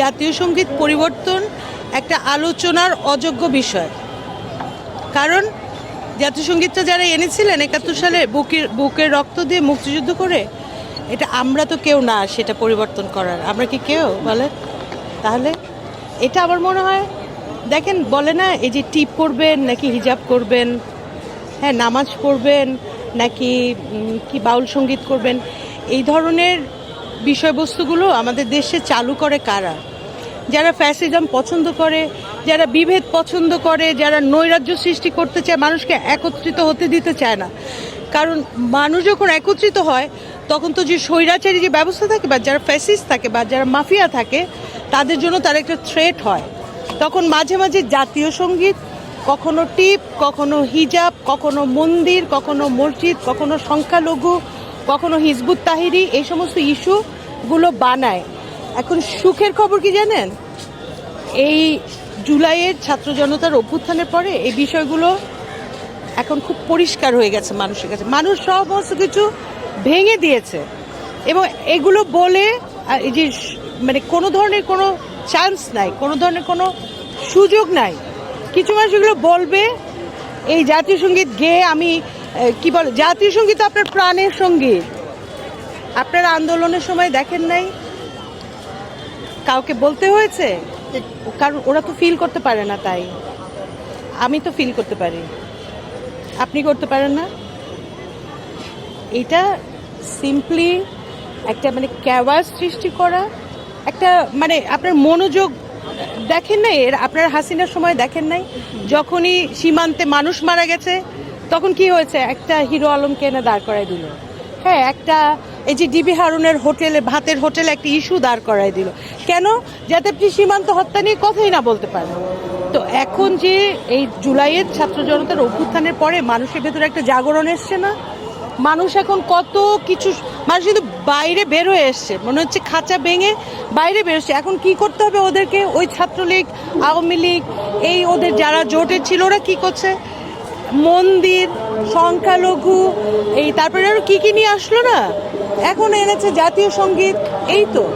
জাতীয় সংগীত পরিবর্তন একটা আলোচনার অযোগ্য বিষয়। কারণ জাতীয় সঙ্গীতটা যারা এনেছিলেন একাত্তর সালে বুকের বুকের রক্ত দিয়ে মুক্তিযুদ্ধ করে, এটা আমরা তো কেউ না সেটা পরিবর্তন করার। আমরা কি কেউ? বলে তাহলে এটা আমার মনে হয়, দেখেন, বলে না, এই যে টিপ করবেন নাকি হিজাব করবেন হ্যাঁ নামাজ পড়বেন নাকি কি বাউল সংগীত করবেন, এই ধরনের বিষয়বস্তুগুলো আমাদের দেশে চালু করে কারা? যারা ফ্যাসিজম পছন্দ করে, যারা বিভেদ পছন্দ করে, যারা নৈরাজ্য সৃষ্টি করতে চায়, মানুষকে একত্রিত হতে দিতে চায় না। কারণ মানুষ যখন একত্রিত হয়, তখন তো যে স্বৈরাচারী যে ব্যবস্থা থাকে বা যারা ফ্যাসিস থাকে বা যারা মাফিয়া থাকে, তাদের জন্য তার একটা থ্রেট হয়। তখন মাঝে মাঝে জাতীয় সংগীত, কখনো টিপ, কখনো হিজাব, কখনো মন্দির, কখনো মসজিদ, কখনো সংখ্যালঘু, কখনো হিজবুত তাহিরি, এই সমস্ত ইস্যুগুলো বানায়। এখন সুখের খবর কি জানেন? এই জুলাইয়ের ছাত্র জনতার অভ্যুত্থানের পরে এই বিষয়গুলো এখন খুব পরিষ্কার হয়ে গেছে মানুষের কাছে। মানুষ সমস্ত কিছু ভেঙে দিয়েছে। এবং এগুলো বলে এই যে মানে কোনো ধরনের কোনো চান্স নাই, কোনো ধরনের কোনো সুযোগ নাই। কিছু মানুষ এগুলো বলবে, এই জাতীয় সংগীত গেয়ে আমি কি বলে? জাতীয় সংগীত আপনার প্রাণের সংগীত। আপনারা আন্দোলনের সময় দেখেন নাই? কাউকে বলতে হয়েছে? কারণ ওরা তো ফিল করতে পারে না তাই। আমি তো ফিল করতে পারি। আপনি করতে পারেন না? এটা সিম্পলি একটা মানে ক্যাওয়াস সৃষ্টি করা, একটা মানে আপনার মনোযোগ দেখেন নাই? এর আপনার হাসিনার সময় দেখেন নাই? যখনই সীমান্তে মানুষ মারা গেছে, তখন কি হয়েছে? একটা হিরো আলমকে এনে দাঁড় করাই দিল। হ্যাঁ একটা এই যে ডিবি হারুনের হোটেলে, ভাতের হোটেলে একটা ইস্যু দাঁড় করাই দিল। কেন? যাতে আপনি সীমান্ত হত্যা নিয়ে কথাই না বলতে পারেন তো এখন যে এই জুলাইয়ের ছাত্র জনতার অভ্যুত্থানের পরে মানুষের ভেতরে একটা জাগরণ এসছে না? মানুষ এখন কত কিছু, মানুষ কিন্তু বাইরে বের হয়ে এসছে। মনে হচ্ছে খাঁচা ভেঙে বাইরে বেরোচ্ছে এখন কি করতে হবে ওদেরকে? ওই ছাত্রলীগ, আওয়ামী লীগ, এই ওদের যারা জোটে ছিল ওরা কি করছে? মন্দির, সংখ্যালঘু, এই তারপরে আরও কি কি নিয়ে আসলো না? এখন এনেছে জাতীয় সংগীত, এই তো।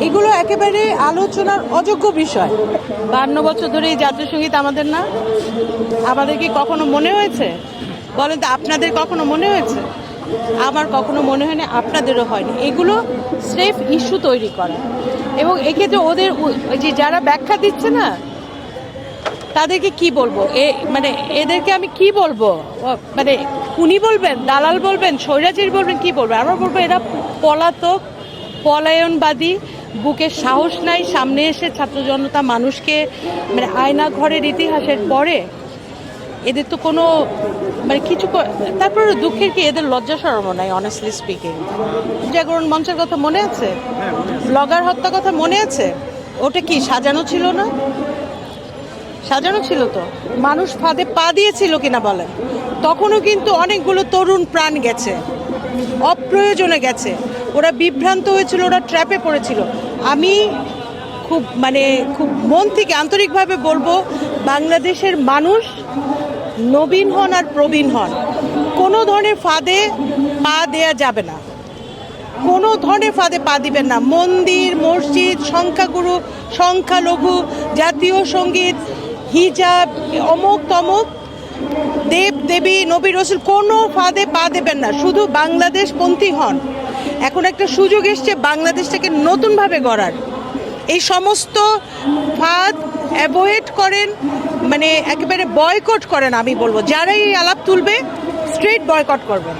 এগুলো একেবারে আলোচনার অযোগ্য বিষয়। বান্ন বছর ধরে এই জাতীয় সংগীত আমাদের না? আমাদের কি কখনো মনে হয়েছে? বলেন তো, আপনাদের কখনো মনে হয়েছে? আমার কখনো মনে হয়নি, আপনাদেরও হয়নি। এগুলো স্রেফ ইস্যু তৈরি করা। এবং এক্ষেত্রে ওদের যে যারা ব্যাখ্যা দিচ্ছে না তাদেরকে কি বলব? এ মানে এদেরকে আমি কি বলব? মানে উনি বলবেন দালাল বলবেন স্বৈরাচারী বলবেন কি বলবেন? আমরা বলব এরা পলাতক পলায়নবাদী বুকে সাহস নাই সামনে এসে ছাত্র জনতা মানুষকে মানে আয়না ঘরের ইতিহাসের পরে এদের তো কোনো মানে কিছু তারপরে দুঃখের কি এদের লজ্জা সরম নাই অনেস্টলি স্পিকিং জাগরণ মঞ্চের কথা মনে আছে? ব্লগার হত্যা কথা মনে আছে? ওটা কি সাজানো ছিল না? সাজানো ছিল তো? মানুষ ফাঁদে পা দিয়েছিল কিনা বলেন। তখনও কিন্তু অনেকগুলো তরুণ প্রাণ গেছে, অপ্রয়োজনে গেছে। ওরা বিভ্রান্ত হয়েছিল, ওরা ট্র্যাপে পড়েছিল। আমি খুব মানে খুব মন থেকে আন্তরিকভাবে বলব, বাংলাদেশের মানুষ নবীন হন আর প্রবীণ হন, কোনো ধরনের ফাঁদে পা দেয়া যাবে না। কোনো ধরনের ফাঁদে পা দিবেন না। মন্দির, মসজিদ, সংখ্যাগুরু, সংখ্যালঘু, জাতীয় সংগীত হিজাব, অমুক তমুক, দেব, দেবী, নবী, রসুল, কোনো ফাঁদে পা দেবেন না, শুধু বাংলাদেশ পন্থী হন। এখন একটা সুযোগ এসছে বাংলাদেশটাকে নতুনভাবে গড়ার। এই সমস্ত ফাঁদ অ্যাভয়েড করেন মানে একেবারে বয়কট করেন আমি বলব। যারাই এই আলাপ তুলবে স্ট্রেট বয়কট করবেন।